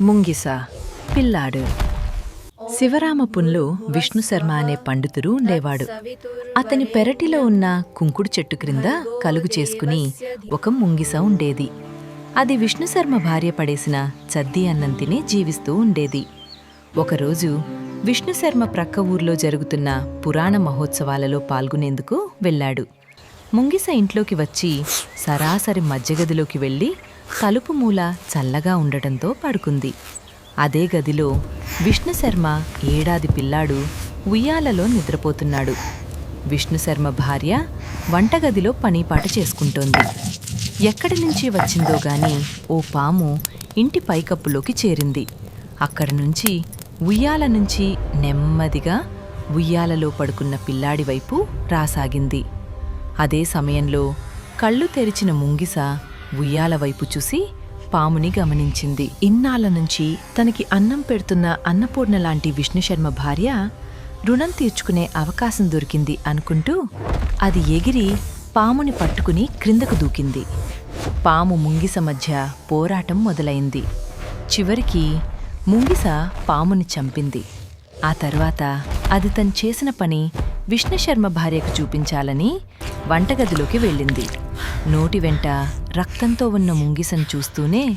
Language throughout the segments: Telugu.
ముంగిస పిల్లాడు. శివరామపుంలో విష్ణు శర్మ అనే పండితుడు ఉండేవాడు. అతని పెరటిలో ఉన్న కుంకుడు చెట్టు క్రింద కలుగు చేసుకుని ఒక ముంగిస ఉండేది. అది విష్ణు శర్మ భార్య పడేసిన చద్ది అన్నం తిని జీవిస్తూ ఉండేది. ఒకరోజు విష్ణు శర్మ ప్రక్క ఊర్లో జరుగుతున్న పురాణ మహోత్సవాలలో పాల్గొనేందుకు వెళ్ళాడు. ముంగిస ఇంట్లోకి వచ్చి సరాసరి మధ్యగదిలోకి వెళ్ళి తలుపు మూల చల్లగా ఉండటంతో పడుకుంది. అదే గదిలో విష్ణుశర్మ ఏడాది పిల్లాడు ఉయ్యాలలో నిద్రపోతున్నాడు. విష్ణుశర్మ భార్య వంటగదిలో పనీపాట చేసుకుంటోంది. ఎక్కడి నుంచి వచ్చిందో గాని ఓ పాము ఇంటి పైకప్పులోకి చేరింది. అక్కడి నుంచి ఉయ్యాల నుంచి నెమ్మదిగా ఉయ్యాలలో పడుకున్న పిల్లాడి వైపు రాసాగింది. అదే సమయంలో కళ్ళు తెరిచిన ముంగిస ఉయ్యాల వైపు చూసి పాముని గమనించింది. ఇన్నాళ్ళ నుంచి తనకి అన్నం పెడుతున్న అన్నపూర్ణ లాంటి విష్ణుశర్మ భార్య రుణం తీర్చుకునే అవకాశం దొరికింది అనుకుంటూ అది ఎగిరి పాముని పట్టుకుని క్రిందకు దూకింది. పాము ముంగిస మధ్య పోరాటం మొదలైంది. చివరికి ముంగిస పాముని చంపింది. ఆ తర్వాత అది తను చేసిన పని విష్ణుశర్మ భార్యకు చూపించాలని వంటగదిలోకి వెళ్ళింది. నోటి వెంట రక్తంతో ఉన్న ముంగిసను చూస్తూనే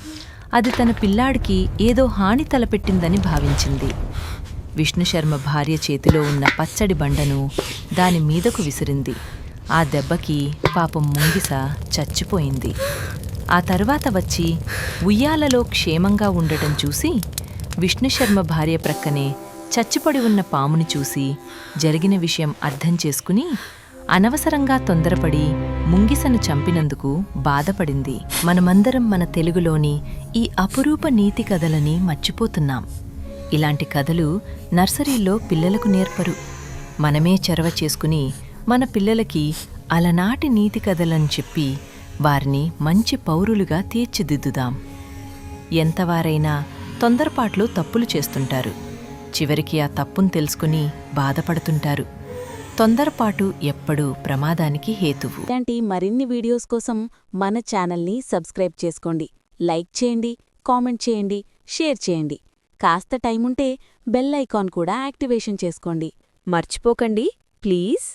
అది తన పిల్లాడికి ఏదో హాని తలపెట్టిందని భావించింది. విష్ణుశర్మ భార్య చేతిలో ఉన్న పచ్చడి బండను దాని మీదకు విసిరింది. ఆ దెబ్బకి పాపం ముంగిస చచ్చిపోయింది. ఆ తర్వాత వచ్చి ఉయ్యాలలో క్షేమంగా ఉండటం చూసి విష్ణుశర్మ భార్య ప్రక్కనే చచ్చిపడి ఉన్న పాముని చూసి జరిగిన విషయం అర్థం చేసుకుని అనవసరంగా తొందరపడి ముంగిసను చంపినందుకు బాధపడింది. మనమందరం మన తెలుగులోని ఈ అపురూప నీతి కథలని మర్చిపోతున్నాం. ఇలాంటి కథలు నర్సరీలో పిల్లలకు నేర్పరు. మనమే చొరవ చేసుకుని మన పిల్లలకి అలనాటి నీతి కథలను చెప్పి వారిని మంచి పౌరులుగా తీర్చిదిద్దుదాం. ఎంతవారైనా తొందరపాట్లు తప్పులు చేస్తుంటారు. చివరికి ఆ తప్పును తెలుసుకుని బాధపడుతుంటారు. తొందరపాటు ఎప్పుడూ ప్రమాదానికి హేతువు. ఇలాంటి మరిన్ని వీడియోస్ కోసం మన ఛానల్ని సబ్స్క్రైబ్ చేసుకోండి. లైక్ చేయండి కామెంట్ చేయండి షేర్ చేయండి. కాస్త టైముంటే బెల్ ఐకాన్ కూడా యాక్టివేషన్ చేసుకోండి. మర్చిపోకండి ప్లీజ్.